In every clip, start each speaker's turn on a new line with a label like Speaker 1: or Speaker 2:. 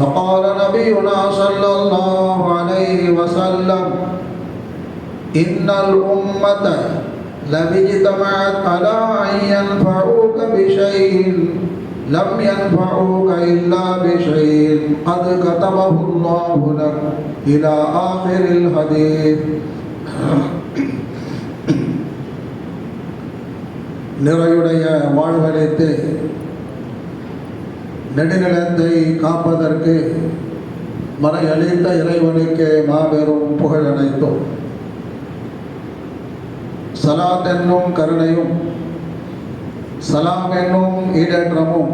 Speaker 1: وقال نبينا صلى الله عليه وسلم إن الأمة لم اجتمعت على أن ينفعوك بشيء لم ينفعوك إلا بشيء قد كتبه الله لك إلى آخر الحديث நிறையுடைய வாழ்வழித்து நெடுநிலத்தை காப்பதற்கு மறையளித்த இறைவனுக்கே மாபெரும் புகழ் அனைத்தும். சலாத் என்னும் கருணையும் சலாம் என்னும் ஈடேற்றமும்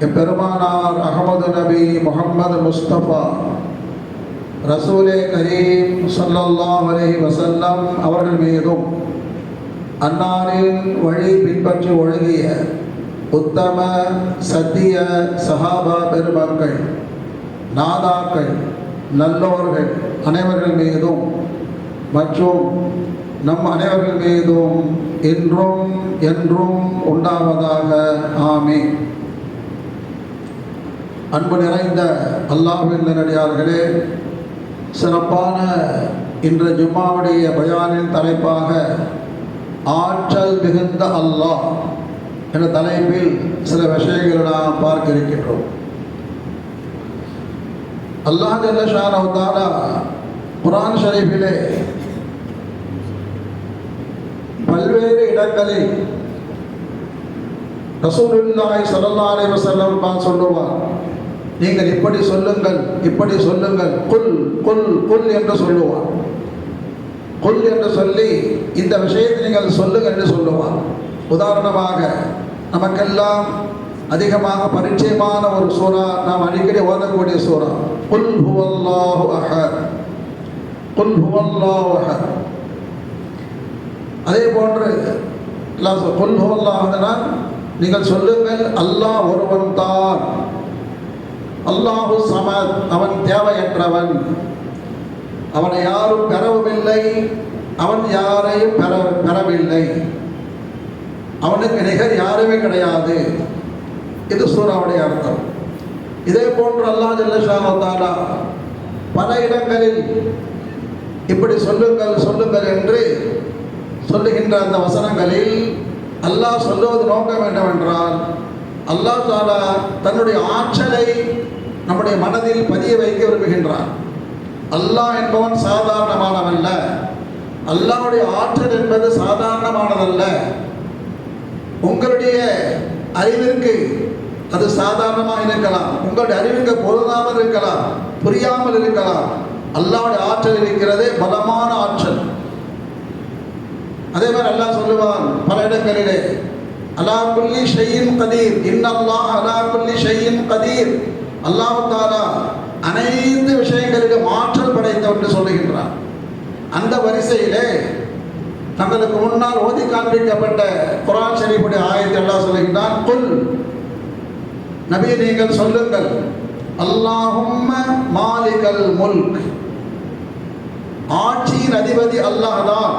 Speaker 1: எம்பெருமானார் அகமது நபி முகமது முஸ்தபா ரசூலே கரீம் ஸல்லல்லாஹு அலைஹி வசல்லம் அவர்கள் மீதும் அன்னாரின் வழி பின்பற்றி ஒழுகிய உத்தம சத்திய சஹாபா பெருமக்கள் நாதாக்கள் நல்லோர்கள் அனைவர்கள் மீதும் மற்றும் நம் அனைவர்கள் மீதும் இன்றும் என்றும் உண்டாவதாக. ஆமே அன்பு நிறைந்த அல்லாஹின் நல்லடியார்களே சிறப்பான இன்று ஜும்மாவுடைய பயானின் தலைப்பாக ஆற்றல் மிகுந்த அல்லாஹ். என்ற தலைப்பில் சில விஷயங்களை நாம் பார்க்க இருக்கின்றோம் அல்லாஹ் ஜல்லஷானவத்தாலா குரான் ஷரீஃபிலே பல்வேறு இடங்களில் ரசூலுல்லாஹி ஸல்லல்லாஹு அலைஹி வஸல்லம் தான் சொல்லுவார். நீங்கள் இப்படி சொல்லுங்கள் இப்படி சொல்லுங்கள் குல் குல் குல் என்று சொல்லுவார். குல் என்று சொல்லி இந்த விஷயத்தை நீங்கள் சொல்லுங்கள் என்று சொல்லுவார். உதாரணமாக நமக்கெல்லாம் அதிகமாக பரிச்சயமான ஒரு சூறா நாம் அடிக்கடி ஓதக்கூடிய சூறா குல் ஹுவல்லாஹு அஹத் குல் ஹுவல்லாஹு அஹத். அதே போன்று எல்லாம் குல் ஹுவல்லாஹுனா நீங்கள் சொல்லுங்கள் அல்லாஹ் ஒருவன் தான். அல்லாஹு சமத் அவன் தேவையற்றவன். அவனை யாரும் பெறவுமில்லை அவன் யாரையும் பெற பெறவில்லை. அவனுக்கு நிகர் யாருமே கிடையாது இது சூறாவுடைய அர்த்தம். இதே போன்று அல்லாஹ் ஜல்லஷானத்தாலா பல இடங்களில் இப்படி சொல்லுங்கள் சொல்லுங்கள் என்று சொல்லுகின்ற அந்த வசனங்களில் அல்லாஹ் சொல்லுவது நோக்கம் என்னவென்றால் அல்லாஹ் தாலா தன்னுடைய ஆற்றலை நம்முடைய மனதில் பதிய வைக்க விரும்புகின்றான். அல்லாஹ் என்பவன் சாதாரணமானவல்ல அல்லாவுடைய ஆற்றல் என்பது சாதாரணமானதல்ல. உங்களுடைய அறிவிற்கு அது சாதாரணமாக இருக்கலாம். உங்களுடைய அறிவுக்கு பொருந்தாமல் இருக்கலாம் புரியாமல் இருக்கலாம். அல்லாவுடைய ஆற்றல் இருக்கிறது பலமான ஆற்றல். அதே மாதிரி அல்லாஹ் சொல்லுவான் பல இடங்களிலே அலா குல்லி ஷையின் கதீர் இன்னல்லாஹ் அலா குல்லி ஷையின் கதீர். அல்லாஹ் தாலா அனைத்து விஷயங்களிலும் ஆற்றல் படைத்தவன் என்று சொல்லுகின்றான். அந்த வரிசையிலே தங்களுக்கு முன்னால் ஓதி காண்பிக்கப்பட்ட குரான் ஷரீஃபுடைய ஆயத்தை அல்லாஹ் சொல்லுகின்றான் குல். நபி நீங்கள் சொல்லுங்கள் அல்லாஹும்ம மாலிகல் முல்க். ஆட்சியின் அதிபதி அல்லாஹ்தான்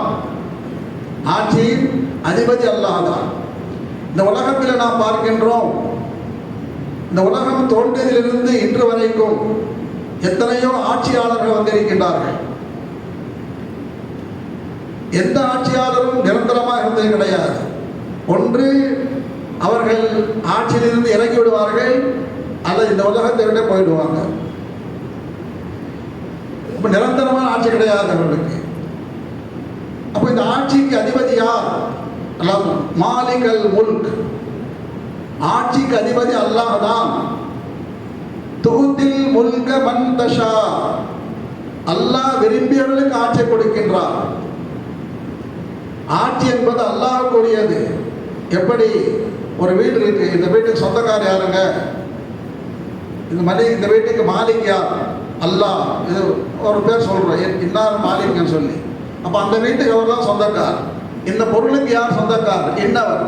Speaker 1: ஆட்சியின் அதிபதி அல்லாஹ்தான் இந்த உலகத்தில் நாம் பார்க்கின்றோம் இந்த உலகம் தோன்றியதிலிருந்து இன்று வரைக்கும் எத்தனையோ ஆட்சியாளர்கள் வந்திருக்கின்றார்கள். எந்த ஆட்சியாளரும் நிரந்தரமாக இருந்தது கிடையாது. ஒன்று அவர்கள் ஆட்சியிலிருந்து இறங்கி விடுவார்கள் அல்லது இந்த உலகத்தை விட போயிடுவாங்க. இப்போ நிரந்தரமான ஆட்சி கிடையாது அவர்களுக்கு. அப்போ இந்த ஆட்சிக்கு அதிபதி யார்? அல்லாஹ் மாலிகல் முல்க். ஆட்சிக்கு அதிபதி அல்லாஹ் தான். தொகுதில் முல்க மந்தஷா அல்லாஹ் விரும்பியவர்களுக்கு ஆட்சி கொடுக்கின்றார். ஆட்சி என்பது அல்லாஹ்வுக்குரியது. எப்படி? ஒரு வீடு இருக்கு இந்த வீட்டுக்கு சொந்தக்காரர் யாருங்க? இந்த மனை இந்த வீட்டுக்கு மாலிக் யார்? அல்லாஹ். இது ஒரு பேர் சொல்கிறோம் இன்னார் மாலிக்னு சொல்லி. அப்போ அந்த வீட்டுக்கு அவர் தான் சொந்தக்கார். இந்த பொருளுக்கு யார் சொந்தக்கார்? என்னவர்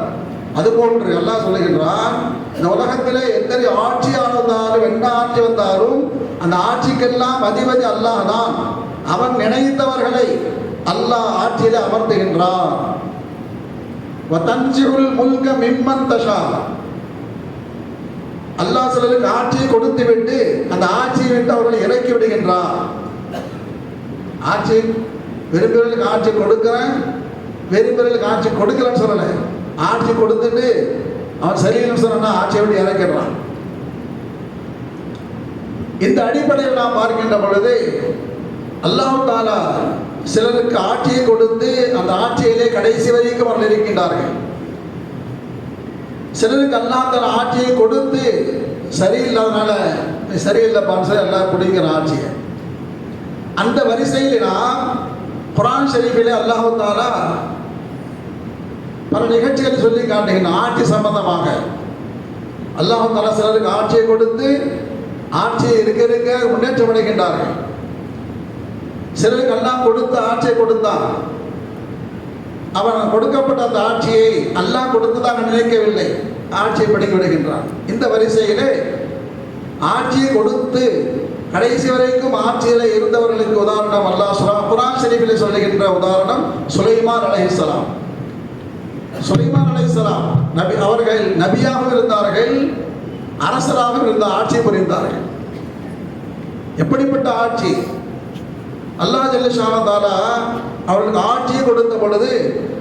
Speaker 1: அதுபோன்று எல்லாம் சொல்லுகின்றான் இந்த உலகத்திலே எத்தனை ஆட்சியாளர் வந்தாலும் என்ன ஆட்சி வந்தாலும் அந்த ஆட்சிக்கெல்லாம் அதிபதி அல்லாஹ் தான். அவன் நினைத்தவர்களை அல்லாஹ் ஆட்சியில அமர்த்துகின்றான். வதன்சியுல் முல்க மிம்மன் அல்லாஹ் சிலருக்கு ஆட்சியை கொடுத்து விட்டு அந்த ஆட்சியை விட்டு அவர்களை இறக்கி விடுகின்றார் ஆட்சி விரும்புகிறவர்களுக்கு ஆட்சி கொடுக்கிறேன் விரும்புகிறவர்களுக்கு ஆட்சி கொடுக்கலன்னு சொல்லலை. ஆட்சி கொடுத்துட்டு அவன் சரியில்லைன்னு சொன்னா ஆட்சியை விட்டு இறக்கிடுறான். இந்த அடிப்படையில் நாம் பார்க்கின்ற பொழுது அல்லாஹ் தாலா சிலருக்கு ஆட்சியை கொடுத்து அந்த ஆட்சியிலே கடைசி வரைக்கும் அவர்கள் இருக்கின்றார்கள் சிலருக்கு அல்லாஹ் தாலா ஆட்சியை கொடுத்து சரியில்லாதனால சரியில்லை சரியில்லைப்பான்னு சொல்லி எல்லாம் பிடிக்கிற ஆட்சியை அந்த வரிசையில் நான் குரான் ஷெரீஃபிலே அல்லாஹு தாலா பல நிகழ்ச்சிகளை சொல்லி காட்டுகிறேன் ஆட்சி சம்பந்தமாக. அல்லாஹு தாலா சிலருக்கு ஆட்சியை கொடுத்து ஆட்சியை இருக்க இருக்க முன்னேற்றம் அடைகின்றார்கள் சிலருக்கு அல்லாஹ் கொடுத்த ஆட்சியை கொடுத்தான். அவன் கொடுக்கப்பட்ட அந்த ஆட்சியை அல்லாஹ் கொடுத்ததாக நினைக்கவில்லை. ஆட்சியை படிக்க விடுகின்றான். இந்த வரிசையிலே ஆட்சியை கொடுத்து கடைசி வரைக்கும் ஆட்சியில் இருந்தவர்களுக்கு உதாரணம் அல்லாஹ் சுரா குரான் ஷரீஃபிலே சொல்லுகின்ற உதாரணம் சுலைமான் அலைஹிஸ்லாம் சுலைமான் அலைஹிஸ்லாம் நபி அவர்கள் நபியாக இருந்தார்கள் அரசராக இருந்த ஆட்சி புரிந்தார்கள். எப்படிப்பட்ட ஆட்சி? அல்லா ஜல்லஷான தாலா அவர்களுக்கு ஆட்சியை கொடுத்த பொழுது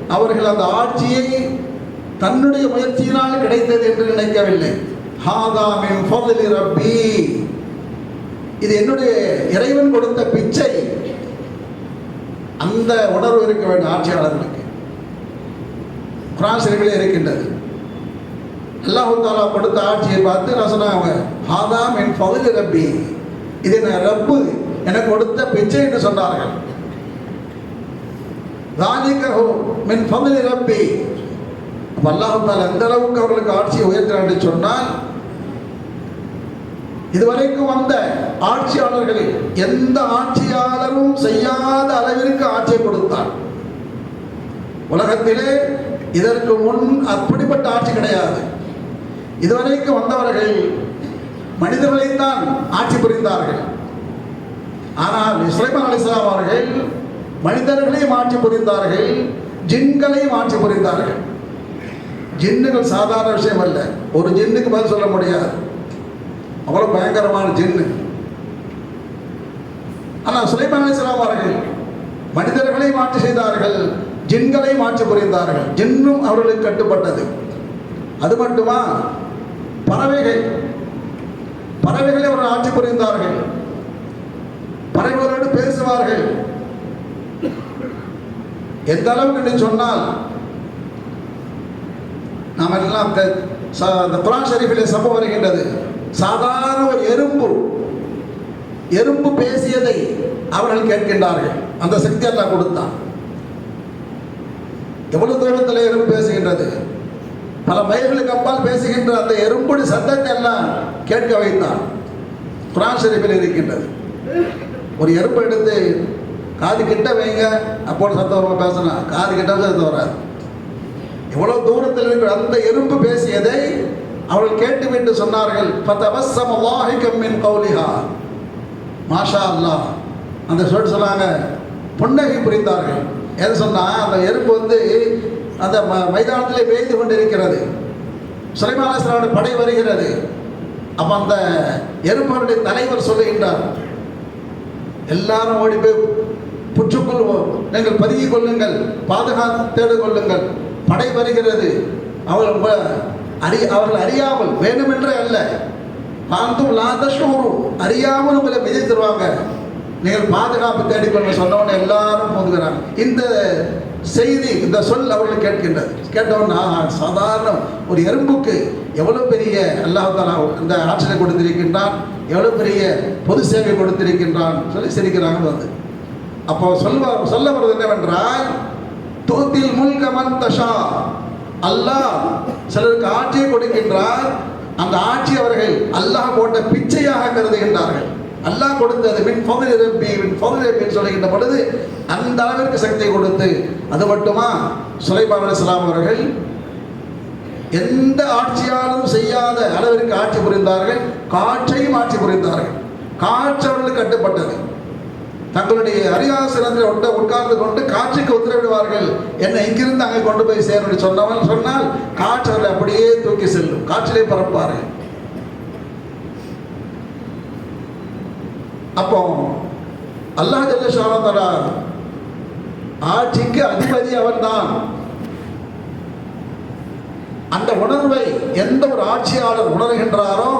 Speaker 1: அவர்கள் அந்த ஆட்சியை தன்னுடைய முயற்சியினால் கிடைத்தது என்று நினைக்கவில்லை. ஹாதாமின் ஃபதுலி ரப்பி. இது என்னுடைய இறைவன் கொடுத்த பிச்சை. அந்த உணர்வு இருக்க வேண்டும் ஆட்சியாளர்களுக்கு. குராசிரியர்களே இருக்கின்றது. அல்லாஹு தாலா கொடுத்த ஆட்சியை பார்த்து நான் சொன்னாங்க ஹாதாம் என் பகுதி ரப்பி. இது என்ன ரப்பு? எனக்கு கொடுத்த பிச்சை என்று சொன்னார்கள். தானிகஹு மின் ஃபضل ரப்பி அப்ப எந்த அளவுக்கு அவர்களுக்கு ஆட்சியை உயர்த்தினார் என்று சொன்னால் இதுவரைக்கும் வந்த ஆட்சியாளர்களில் எந்த ஆட்சியாளரும் செய்யாத அளவிற்கு ஆட்சியை கொடுத்தார். உலகத்திலே இதற்கு முன் அப்படிப்பட்ட ஆட்சி கிடையாது. இதுவரைக்கும் வந்தவர்கள் மனிதர்களைத்தான் ஆட்சி புரிந்தார்கள். ஆனால் இஸ்லைமன் அலிஸ்லாம் அவர்கள் மனிதர்களையும் ஆட்சி புரிந்தார்கள் ஜின்களையும் ஆட்சி புரிந்தார்கள். ஜின்னுகள் சாதாரண விஷயம் அல்ல. ஒரு ஜின்னுக்கு பதில் சொல்ல முடியாது. அவ்வளோ பயங்கரமான ஜின்னு. ஆனால் சுலைமான் அலிஸ்லாம் அவர்கள் மனிதர்களையும் ஆட்சி செய்தார்கள் ஜின்களையும் ஆட்சி புரிந்தார்கள். ஜின்னும் அவர்களுக்கு கட்டுப்பட்டது. அது மட்டுமா? பறவைகள். பறவைகளை அவர்கள் ஆட்சி புரிந்தார்கள். பறவைகளோடு பேசுவார்கள். எந்த அளவுக்கு என்று சொன்னால் நாம் எல்லாம் ச- இந்த குரான் ஷரீஃபிலே சம்பவம் வருகின்றது. சாதாரண ஒரு எறும்பு எறும்பு பேசியதை அவர்கள் கேட்கின்றார்கள். அந்த சக்தி எல்லாம் கொடுத்தான். எவ்வளவு தூரத்தில் எறும்பு பேசுகின்றது? பல மைல்களுக்கு அப்பால் பேசுகின்ற அந்த எறும்புடி சத்தத்தை எல்லாம் கேட்க வைத்தான். குரான் ஷரீஃபில் இருக்கின்றது. ஒரு எறும்பு எடுத்து காது கிட்ட வைங்க அப்போன்னு சத்தம் வரும் பேசினா காது கிட்ட சத்தம் வராது. எவ்வளவு தூரத்தில் இருக்கிற அந்த எறும்பு பேசியதை அவர்கள் கேட்டுவிட்டு சொன்னார்கள். பத்தவசம் கௌலிஹா. மாஷா அல்லாஹ் அந்த சொல்லிட்டு சொன்னாங்க. புன்னகை புரிந்தார்கள். எது சொன்னால் அந்த எறும்பு வந்து அந்த ம- மைதானத்திலே பெய்து கொண்டிருக்கிறது. சுலைமான படை வருகிறது. அப்போ அந்த எறும்புகளுடைய தலைவர் சொல்லுகின்றார். எல்லாரும் ஓடி போய் புற்றுக்குள் நீங்கள் பதுங்கிக் கொள்ளுங்கள் பாதுகாத்து தேடு கொள்ளுங்கள் படை வருகிறது. அவர்கள் அறி அவர்கள் அறியாமல் வேண்டுமென்றே அல்ல. பாந்தும் லாதஷ்மூரும் அறியாமல் உங்களை விஜய் தருவாங்க நீங்கள் பாதுகாப்பு தேடிக்கொள்ள சொன்னவொடனே எல்லாரும் போதுகிறாங்க இந்த செய்தி இந்த சொல் அவர்கள் கேட்கின்றது கேட்டவொன்னா சாதாரண ஒரு எறும்புக்கு எவ்வளோ பெரிய அல்லாஹாலா இந்த ஆற்றலை கொடுத்திருக்கின்றான் எவ்வளோ பெரிய பொது சேவை கொடுத்திருக்கின்றான் சொல்லி சிரிக்கிறாங்க வந்து. அப்போ சொல்ல சொல்ல வருவது என்னவென்றால் தோத்தில் முல்கமன் தஷா. அல்லாஹ் சிலருக்கு ஆட்சியை கொடுக்கின்றார் அந்த ஆட்சி அவர்கள் அல்லாஹ் போட்ட பிச்சையாக கருதுகின்றார்கள். அல்லாஹ் கொடுத்தது மின் பகுதி ரப்பி மின் பகுதி ரப்பின்னு சொல்லுகின்ற பொழுது அந்த அளவிற்கு சக்தி கொடுத்து அது மட்டுமா? சுலைமான் அலிஸ்லாம் அவர்கள் எந்த ஆட்சியாலும் செய்யாத அளவிற்கு ஆட்சி புரிந்தார்கள் காற்றையும் ஆட்சி புரிந்தார்கள். காற்று அவர்களுக்கு கட்டுப்பட்டது. தங்களுடைய அரியாசனத்தில் ஒட்ட உட்கார்ந்து கொண்டு காற்றுக்கு உத்தரவிடுவார்கள் என்னை இங்கிருந்து அங்கே கொண்டு போய் சேரும் சொன்னவன் சொன்னால் காற்று அப்படியே தூக்கி செல்லும். காற்றிலே பரப்பார்கள் அப்போ அல்லாஹ் ஜல்ல ஆட்சிக்கு அதிபதி அவன்தான் அந்த உணர்வை எந்த ஒரு ஆட்சியாளர் உணர்கின்றாரோ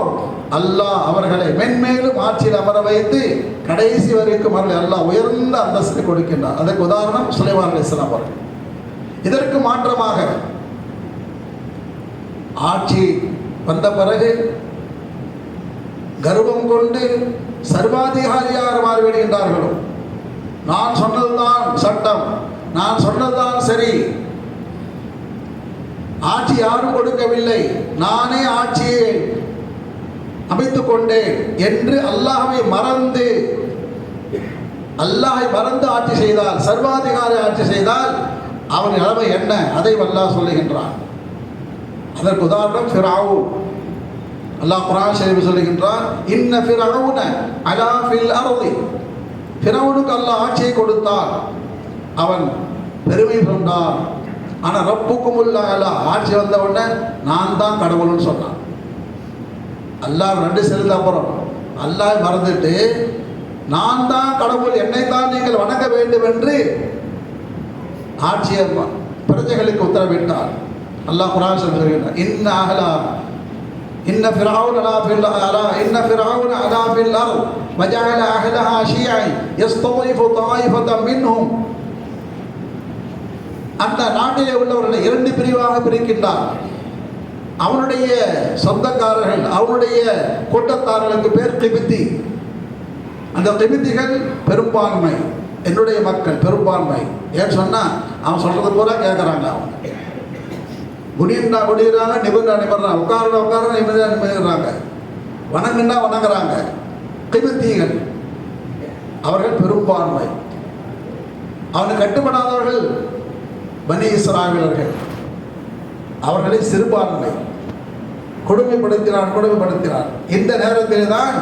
Speaker 1: அல்லாஹ் அவர்களை மென்மேலும் ஆட்சியில் அமர வைத்து கடைசி வரைக்கும் அவர்கள் அல்லாஹ் உயர்ந்த அந்தஸ்து கொடுக்கின்றார். அதற்கு உதாரணம் சுலைமான் அலிஸ்லாம் அவர்கள். இதற்கு மாற்றமாக ஆட்சி வந்த பிறகு கர்வம் கொண்டு சர்வாதிகாரியாக மாறிவிடுகின்றார்களோ நான் சொன்னதுதான் சட்டம். நான் சொன்னதுதான் சரி. ஆட்சி யாரும் கொடுக்கவில்லை. நானே ஆட்சியை அமைத்துக் கொண்டேன் என்று அல்லாஹை மறந்து அல்லாஹை மறந்து ஆட்சி செய்தால் சர்வாதிகாரி ஆட்சி செய்தால் அவன் நிலைமை என்ன? அதை வல்லா சொல்லுகின்றான். அதற்கு உதாரணம் ஃபிரவுன். அல்லாஹ் குரான் ஷரீஃப் சொல்லுகின்றான் இன்ன ஃபிரவுன அலா ஃபில் அர்தி. ஃபிரவுனுக்கு அல்லாஹ் ஆட்சியை கொடுத்தான் அவன் பெருமை கொண்டான். ஆனால் ரப்புக்கும் உள்ள ஆட்சி வந்த உடனே நான் தான் கடவுள்னு சொன்னான். அல்லாஹ் ரெண்டு செலுத்த அப்புறம் அல்லாஹ் மறந்துட்டு நான் தான் கடவுள் என்னை தான் நீங்கள் வணங்க வேண்டும் என்று ஆட்சியர் பிரஜைகளுக்கு உத்தரவிட்டார். அல்லாஹ் குரான் சொல்கிறார் இன்ன அகலா இன்ன ஃபிரௌன் அலா ஃபில் அலா இன்ன ஃபிரௌன் அலா ஃபில் அர்த் وجعل أهلها شيعا يستضيف طائفة منهم அந்த நாட்டிலே உள்ளவர்களை இரண்டு பிரிவாக பிரிக்கின்றார் அவனுடைய சொந்தக்காரர்கள் அவனுடைய கூட்டத்தாரர்களுக்கு பேர் திபித்தி அந்த திபித்திகள் பெரும்பான்மை என்னுடைய மக்கள் பெரும்பான்மை ஏன்னு சொன்னால் அவன் சொல்கிறது பூரா கேட்குறாங்க அவங்க குடியிருந்தா குடியிறாங்க நிபுணா நிபுறாங்க உட்கார உட்கார நிபுணா நிபுறாங்க வணங்குன்னா வணங்குறாங்க. திபித்திகள் அவர்கள் பெரும்பான்மை. அவனுக்கு கட்டுப்படாதவர்கள் பனி இஸ்ராவிலர்கள் அவர்களை சிறுபான்மை. கொடுமைப்படுத்தினான் கொடுமைப்படுத்தினான். இந்த நேரத்திலே தான்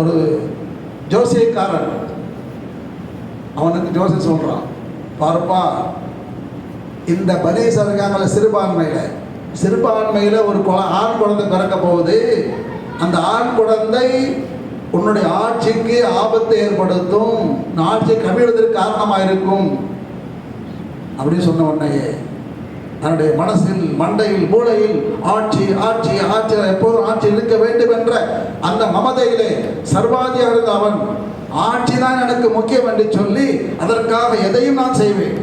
Speaker 1: ஒரு ஜோசியக்காரன் அவனுக்கு ஜோசி சொல்கிறான் பார்ப்பா இந்த பனீசர் இருக்காங்கள சிறுபான்மையில் சிறுபான்மையில் ஒரு குழ ஆண் குழந்தை பிறக்க போகுது. அந்த ஆண் குழந்தை உன்னுடைய ஆட்சிக்கு ஆபத்தை ஏற்படுத்தும். ஆட்சி கவிழ்வதற்கு காரணமாக இருக்கும் அப்படின்னு சொன்ன உடனே தன்னுடைய மனசில் மண்டையில் மூளையில் ஆட்சி ஆட்சி ஆட்சி எப்போதும் ஆட்சி இருக்க வேண்டும் என்ற அந்த மமதையிலே சர்வாதியாக இருந்த அவன் ஆட்சி தான் எனக்கு முக்கியம் என்று சொல்லி அதற்காக எதையும் நான் செய்வேன்.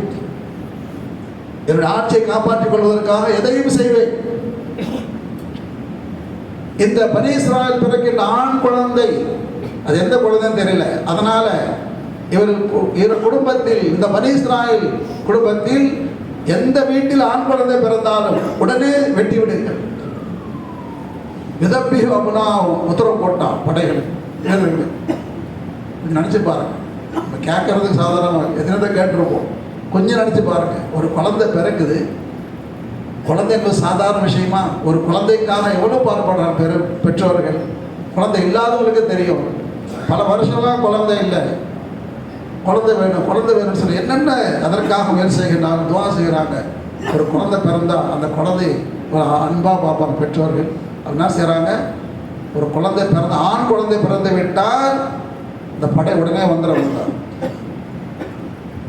Speaker 1: என்னுடைய ஆட்சியை காப்பாற்றிக் கொள்வதற்காக எதையும் செய்வேன். இந்த பனீஸ்ராயல் பிறக்கின்ற ஆண் குழந்தை அது எந்த குழந்தைன்னு தெரியல. அதனால இவர் இவர் குடும்பத்தில் இந்த பனீஸ்ராயல் குடும்பத்தில் எந்த வீட்டில் ஆண் குழந்தை பிறந்தாலும் உடனே வெட்டி விடுங்கள். விதப்பி அமுனா உத்தரவு போட்டான் படைகள். நினச்சி பாருங்க. நம்ம கேட்கறதுக்கு சாதாரணமாக எத்தனை கேட்டிருப்போம்? கொஞ்சம் நினச்சி பாருங்க. ஒரு குழந்தை பிறக்குது. குழந்தைங்களுக்கு சாதாரண விஷயமா ஒரு குழந்தைக்காக எவ்வளோ பாடுபடுறாங்க பெரு பெற்றோர்கள்? குழந்தை இல்லாதவங்களுக்கு தெரியும். பல வருஷம்லாம் குழந்தை இல்லை. குழந்தை வேணும் குழந்தை வேணும்னு சொல்லி என்னென்ன அதற்காக முயற்சி செய்கிறாங்க துவா செய்கிறாங்க. ஒரு குழந்தை பிறந்தால் அந்த குழந்தை ஒரு அன்பாக பார்ப்பாங்க பெற்றோர்கள். என்ன செய்கிறாங்க ஒரு குழந்தை பிறந்த ஆண் குழந்தை பிறந்து விட்டால் இந்த படை உடனே வந்துட வந்தார்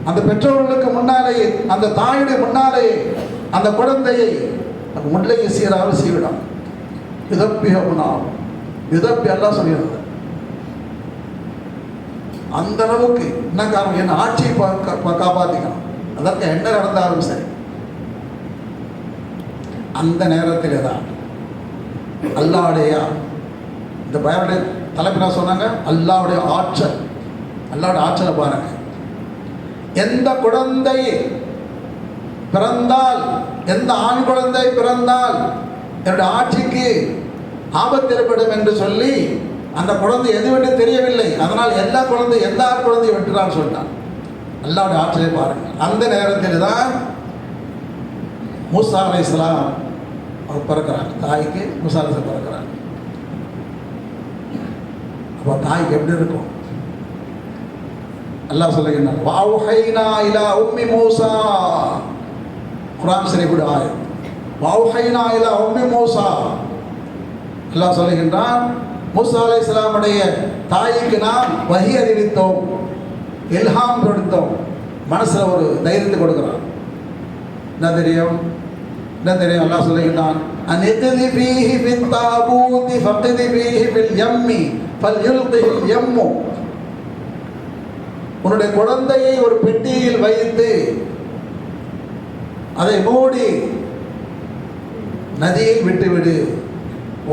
Speaker 1: அந்த பெற்றோர்களுக்கு முன்னாலேயே அந்த தாயுடைய முன்னாலேயே அந்த குழந்தையை அந்த முல்லையை சீராக சீவிடும் விதப்பி அப்படின்னா விதப்பி எல்லாம் சொல்லிடுறது அந்த அளவுக்கு என்ன காரணம்? என் ஆட்சியை பா- கா- அதற்கு என்ன நடந்தாலும் சரி. அந்த நேரத்திலே தான் அல்லாவுடைய இந்த பயனுடைய தலைப்பு சொன்னாங்க? அல்லாவுடைய ஆற்றல். அல்லாவுடைய ஆற்றலை பாருங்க. எந்த குழந்தை பிறந்தால் எந்த ஆண் குழந்தை பிறந்தால் என்னுடைய ஆட்சிக்கு ஆபத்து ஏற்படும் என்று சொல்லி அந்த குழந்தை எது விட்டு தெரியவில்லை. அதனால் எல்லா குழந்தை எல்லா குழந்தையும் விட்டுறான்னு சொல்லிட்டான். அல்லாவுடைய ஆற்றலை பாருங்கள். அந்த நேரத்தில் தான் மூசா அலை இஸ்லாம் அவர் பிறக்கிறாங்க தாய்க்கு மூசா அலை இஸ்லாம் பிறக்கிறாங்க அப்போ தாய்க்கு எப்படி இருக்கும்? அல்லாஹ் சொல்லுகின்றான் வாவுஹைனா இலா உம்மி மூசா. குரான் ஷரீஃபுடைய ஆயம் வாவுஹைனா இலா உம்மி மூசா. அல்லாஹ் சொல்லுகின்றான் மூசா அலை இஸ்லாமுடைய தாய்க்கு நாம் வகி அறிவித்தோம் எல்ஹாம் கொடுத்தோம். மனசில் ஒரு தைரியத்தை கொடுக்குறான். என்ன தெரியும்? என்ன தெரியும்? அல்லாஹ் சொல்லுகின்றான் அனித்லி பீஹி பின் தாபூதி ஃபக்தி பில் ஃபில் யம்மி ஃபல்யுல்கிஹில் யம்மு. உன்னுடைய குழந்தையை ஒரு பெட்டியில் வைத்து அதை மூடி நதியை விட்டுவிடு.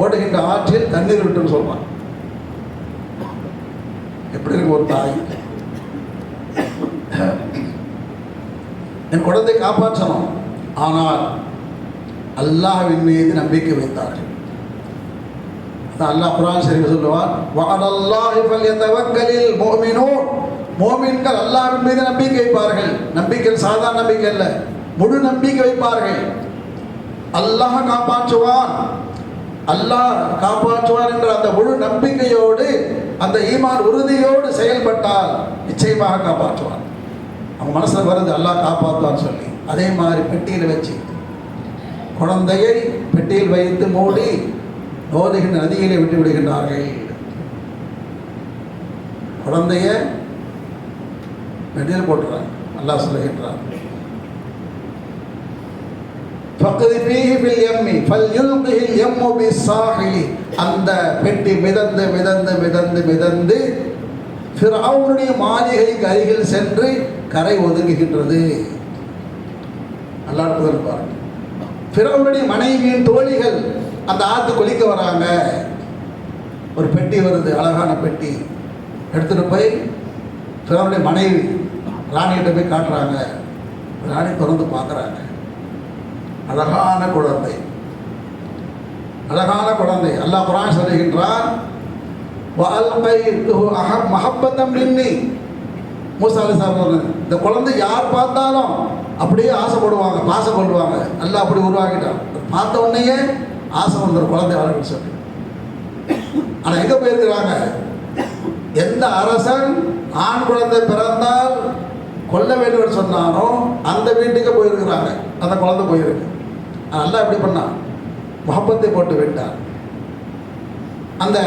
Speaker 1: ஓடுகின்ற ஆற்றில் தண்ணீர் விட்டுன்னு சொல்வான். எப்படி இருக்கு ஒரு தாய்? என் குழந்தை காப்பாற்றணும். ஆனால் அல்லாஹ்வின் மீது நம்பிக்கை வைத்தார்கள். அல்லாஹ் குரான் சரி சொல்லுவார் வாடல்லாஹி ஃபல்யதவக்கலில் முஃமினூன். முஃமின்கள் அல்லாவின் மீது நம்பிக்கை வைப்பார்கள். நம்பிக்கை சாதாரண நம்பிக்கை அல்ல. முழு நம்பிக்கை வைப்பார்கள். அல்லாஹ் காப்பாற்றுவான். அல்லாஹ் காப்பாற்றுவான் என்ற அந்த முழு நம்பிக்கையோடு அந்த ஈமான் உறுதியோடு செயல்பட்டால் நிச்சயமாக காப்பாற்றுவான். அவங்க மனசில் வருது அல்லாஹ் காப்பாற்றுவான்னு சொல்லி. அதே மாதிரி பெட்டியில் வச்சு குழந்தையை பெட்டியில் வைத்து மூடி நோதுகின்ற நதியிலே விட்டு விடுகின்றார்கள் குழந்தைய நெடியில் போட்டுறான். அல்லாஹ் சொல்லுகின்றான். அந்த பெட்டி மிதந்து மிதந்து மிதந்து மிதந்து அவனுடைய மாளிகைக்கு அருகில் சென்று கரை ஒதுங்குகின்றது. அல்லாஹ் புதல் பாருங்க. மனைவியின் தோழிகள் அந்த ஆற்று குளிக்க வராங்க. ஒரு பெட்டி வருது அழகான பெட்டி. எடுத்துகிட்டு போய் ஃபிரௌனுடைய மனைவி ராணிகிட்ட போய் காட்டுறாங்க. ராணி திறந்து பார்க்குறாங்க. அழகான குழந்தை. அழகான குழந்தை. அல்லாஹ் குரான் சொல்லுகின்றார் மஹப்பத்தம் நின்னி மூசா அலி இந்த குழந்தை யார் பார்த்தாலும் அப்படியே ஆசைப்படுவாங்க பாசம் கொள்வாங்க. நல்லா அப்படி உருவாக்கிட்டான். பார்த்த உடனேயே ஆசை வந்த குழந்தை வளர்க்கணும் சொல்லி ஆனால் எங்கே போயிருக்கிறாங்க? எந்த அரசன் ஆண் குழந்தை பிறந்தால் கொல்ல வேண்டும் சொன்னாலும் அந்த வீட்டுக்கு போயிருக்கிறாங்க. அந்த குழந்தை போயிருக்கு. நல்லா எப்படி பண்ணான். முகப்பத்தை போட்டு விட்டான். அந்த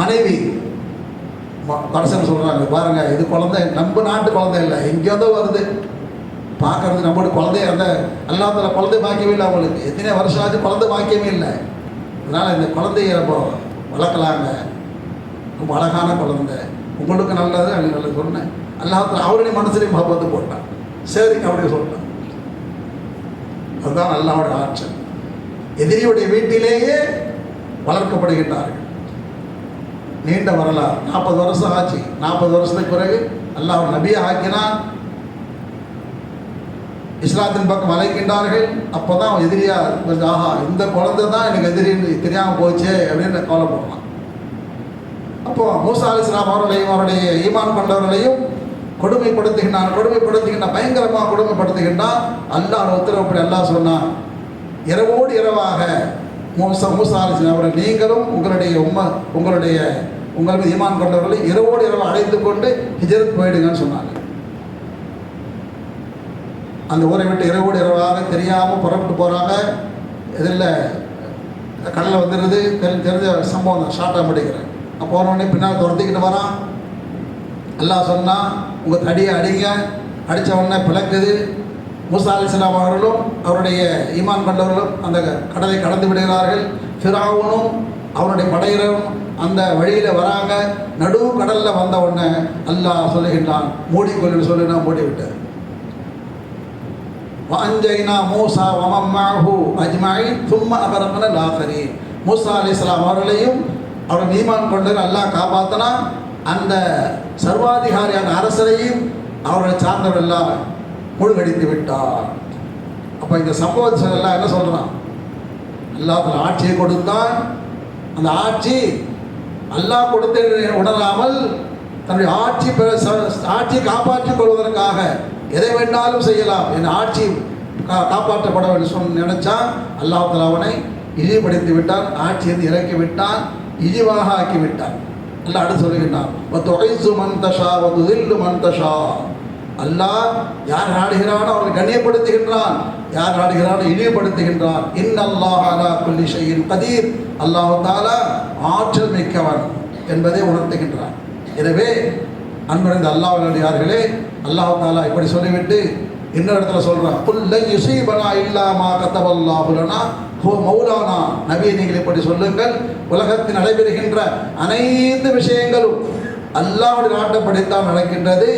Speaker 1: மனைவி கடைசன் சொல்கிறாங்க பாருங்க இது குழந்தை நம்ம நாட்டு குழந்தை இல்லை எங்கேயோ வருது. பார்க்கறது நம்மளோட குழந்தைய அந்த அல்லாத்துல குழந்தை பாக்கியமே இல்லை அவங்களுக்கு. எத்தனை வருஷம் ஆச்சு குழந்தை பாக்கியமே இல்லை. அதனால் இந்த குழந்தைய நம்ம வளர்க்கலாங்க. ரொம்ப அழகான குழந்தை. உங்களுக்கு நல்லது எனக்கு நல்லது. சொன்னேன் அல்லாஹ் அவருடைய மனசுலையும் முகப்பத்து போட்டான். சரி அப்படி சொல்லிட்டான். அதுதான் அல்லாஹ்வுடைய ஆற்றல். எதிரியுடைய வீட்டிலேயே வளர்க்கப்படுகின்றார்கள். நீண்ட வரலாறு. நாற்பது வருஷம் ஆச்சு. நாற்பது வருஷத்துக்கு பிறகு அல்லாஹ் நபியை ஆக்கினான். இஸ்லாத்தின் பக்கம் அழைக்கின்றார்கள் அப்போ தான் எதிரியா கொஞ்சம் ஆஹா இந்த குழந்தை தான் எனக்கு எதிரின்னு தெரியாமல் போச்சே அப்படின்னு கவலைப்படலாம் அப்போ மூசா அலிஸ்லாம் அவர்களையும் அவருடைய ஈமான் கொண்டவர்களையும் கொடுமைப்படுத்துகின்றான் கொடுமைப்படுத்துகின்றான் பயங்கரமாக கொடுமைப்படுத்துகின்றான். அல்லாஹ் உத்தரவுப்படி அல்லாஹ் சொன்னான். இரவோடு இரவாக மூசா மூசா அலி அவர்கள் நீங்களும் உங்களுடைய உம்மா உங்களுடைய உங்களுக்கு ஈமான் கொண்டவர்களை இரவோடு இரவு அடைந்து கொண்டு ஹிஜரத் போயிடுங்கன்னு சொன்னாங்க. அந்த ஊரை விட்டு இரவோடு இரவாக தெரியாமல் புறப்பட்டு போகிறாங்க இதில் கடலில் வந்துடுது. தெரி தெரிஞ்ச சம்பவம் தான் ஷார்ட்டாக முடிக்கிறேன். அப்போ போனோடனே பின்னால் துரத்திக்கிட்டு வரான். எல்லாம் சொன்னால் உங்கள் தடியை அடிங்க. அடித்த உடனே பிளக்குது. மூசா அலிஸ்லாம் அவர்களும் அவருடைய ஈமான் கொண்டவர்களும் அந்த கடலை கடந்து விடுகிறார்கள். ஃபிராவுனும் அவனுடைய படையினரும் அந்த வழியில் வராங்க. நடு கடலில் வந்த உடனே அல்லாஹ் சொல்லுகின்றான் மூடிக்கொள்ளு சொல்லி நான் மூடி விட்டேன். வாஞ்சைனா மூசா வமம்மாஹு அஜ்மாயி தும்ம அபரமன லாஃபரி மூசா அலி இஸ்லாம் அவர்களையும் அவர் ஈமான் கொண்டு அல்லாஹ் காப்பாற்றினா அந்த சர்வாதிகாரியான அரசரையும் அவர்களை சார்ந்தவர் எல்லாம் முழுகடித்து விட்டார். அப்போ இந்த சம்பவத்தை எல்லாம் என்ன சொல்கிறான் அல்லாஹ் ஆட்சியை கொடுத்தான். அந்த ஆட்சி அல்லாஹ் கொடுத்து உணராமல் தன்னுடைய ஆட்சி ச- ஆட்சியை காப்பாற்றிக் கொள்வதற்காக எதை வேண்டாலும் செய்யலாம். என் ஆட்சி கா- காப்பாற்றப்பட வேண்டும் சொன்ன நினைச்சா அல்லாஹ் அவனை இழிவுபடுத்தி விட்டான். ஆட்சியை இறக்கி விட்டான். இழிவாக ஆக்கி விட்டான். அல்லாஹ் அடுத்து சொல்லுகின்றான் "வத்துஇஸ்ஸு அல்லாஹ் யார் ஆடுகிறானோ அவர்கள் கண்ணியப்படுத்துகின்றான் யார் ஆடுகிறானோ இழிவுபடுத்துகின்றான். இன்னல்லாஹ் அலா குல்லி ஷைஇன் கதீர். அல்லாஹ் தாலா ஆற்றல் மிக்கவன் என்பதை உணர்த்துகின்றான். எனவே அன்படைந்த அல்லாஹ்வுடையார்களே அல்லாஹ் தாலா இப்படி சொல்லிவிட்டு இன்னொரு இடத்துல சொல்கிறான் புல்லை யுசீபனா இல்லாமா கத்தவல்லாஹுலனா ஹோ மௌலானா நபியை நீங்கள் சொல்லுங்கள். உலகத்தில் நடைபெறுகின்ற அனைத்து விஷயங்களும் அல்லாஹ்வுடைய நாட்டப்படித்தான் நடக்கின்றது.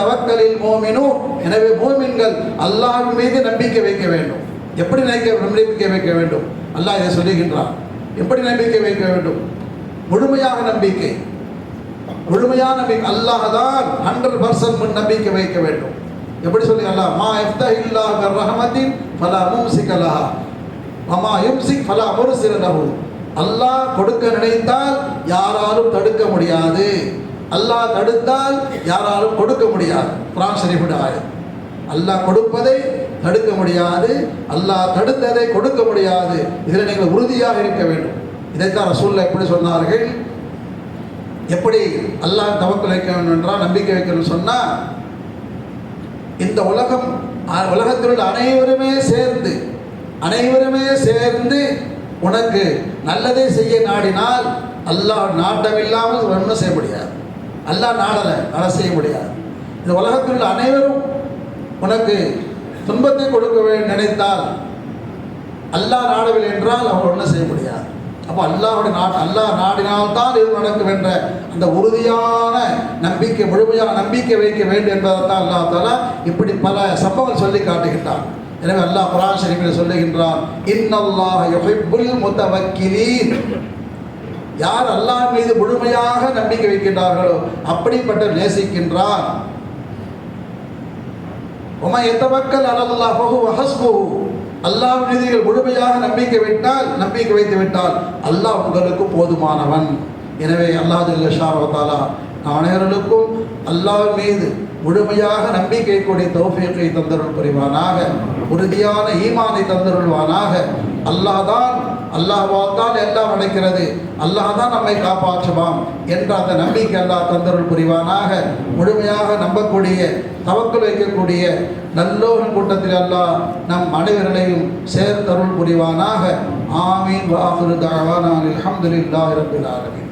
Speaker 1: தவக்கலில் மோமினும் எனவே மோமின்கள் அல்லாஹின் மீது நம்பிக்கை வைக்க வேண்டும். எப்படி நம்பிக்கை நம்பிக்கை வைக்க வேண்டும்? அல்லாஹ் இதை சொல்லுகின்றான். எப்படி நம்பிக்கை வைக்க வேண்டும்? முழுமையாக நம்பிக்கை. முழுமையான நம்பிக்கை. அல்லாஹ் தான் ஹண்ட்ரட் பர்சன்ட் நம்பிக்கை வைக்க வேண்டும். எப்படி சொல்லி அல்லாஹ் மா இஃப்தஹில்லாஹ் பிர் ரஹமத்தின் ஃபலா மும்சிக அம்மா வமா யும்சிக் ஃபலா முர்சில அல்லாஹ் கொடுக்க நினைத்தால் யாராலும் தடுக்க முடியாது. அல்லாஹ் தடுத்தால் யாராலும் கொடுக்க முடியாது. குரான் ஷரீஃபுடைய ஆயம் அல்லாஹ் கொடுப்பதை தடுக்க முடியாது. அல்லாஹ் தடுத்ததை கொடுக்க முடியாது. இதில் நீங்கள் உறுதியாக இருக்க வேண்டும். இதைத்தான் ரசூலில் எப்படி சொன்னார்கள்? எப்படி அல்லாஹ் தவக்கல் வைக்க வேண்டும் என்றால் நம்பிக்கை வைக்கணும்னு சொன்னால் இந்த உலகம் உலகத்தில் உள்ள அனைவருமே சேர்ந்து அனைவருமே சேர்ந்து உனக்கு நல்லதை செய்ய நாடினால் அல்லாஹ் நாட்டமில்லாமல் ஒன்றும் செய்ய முடியாது. அல்லாஹ் நாடலை அதை செய்ய முடியாது. இந்த உலகத்தில் உள்ள அனைவரும் உனக்கு துன்பத்தை கொடுக்க நினைத்தால் அல்லாஹ் நாடவில்லை என்றால் அவர் ஒன்றும் செய்ய முடியாது. அப்போ அல்லாவுடைய நாட் அல்லாஹ் நாடினால்தான் இது நடக்கும் என்ற அந்த உறுதியான நம்பிக்கை முழுமையான நம்பிக்கை வைக்க வேண்டும் என்பதைத்தான் அல்லாஹ் தாலா இப்படி பல சம்பவங்கள் சொல்லி காட்டுகின்றான். எனவே அல்லாஹ் குரான் ஷரீஃபில் சொல்லுகின்றான் இன்னல்லாஹ் யுஹிப்புல் முதவக்கிலீன் யார் அல்லாஹ் மீது முழுமையாக நம்பிக்கை வைக்கின்றார்களோ அப்படிப்பட்ட நேசிக்கின்றான். உமை எத்தவக்கல் அலல்லாஹ் ஹஸ்புஹு. அல்லாஹ் மீது முழுமையாக நம்பிக்கை விட்டால் நம்பிக்கை வைத்து விட்டால் அல்லாஹ் உங்களுக்கு போதுமானவன். எனவே அல்லாஹ் ஜல்ல ஷாரவத்தாலா அனைவர்களுக்கும் அல்லாஹ் மீது முழுமையாக நம்பிக்கை கூடிய தௌஃபியத்தை தந்தருள் புரிவானாக உறுதியான ஈமானை தந்தருள்வானாக அல்லாஹ் தான் அல்லாஹ்வால் தான் எல்லாம் நடக்கிறது. அல்லாஹ் தான் நம்மை காப்பாற்றுவான் என்ற அந்த நம்பிக்கை அல்லாஹ் தந்தருள் புரிவானாக. முழுமையாக நம்பக்கூடிய தவக்கல் வைக்கக்கூடிய நல்லோர் கூட்டத்தில் அல்லாஹ் நம் அனைவர்களையும் சேர்த்தருள் புரிவானாக. ஆமீன். வாஹுரு தாவானா அல்ஹம்துலில்லாஹி ரப்பில்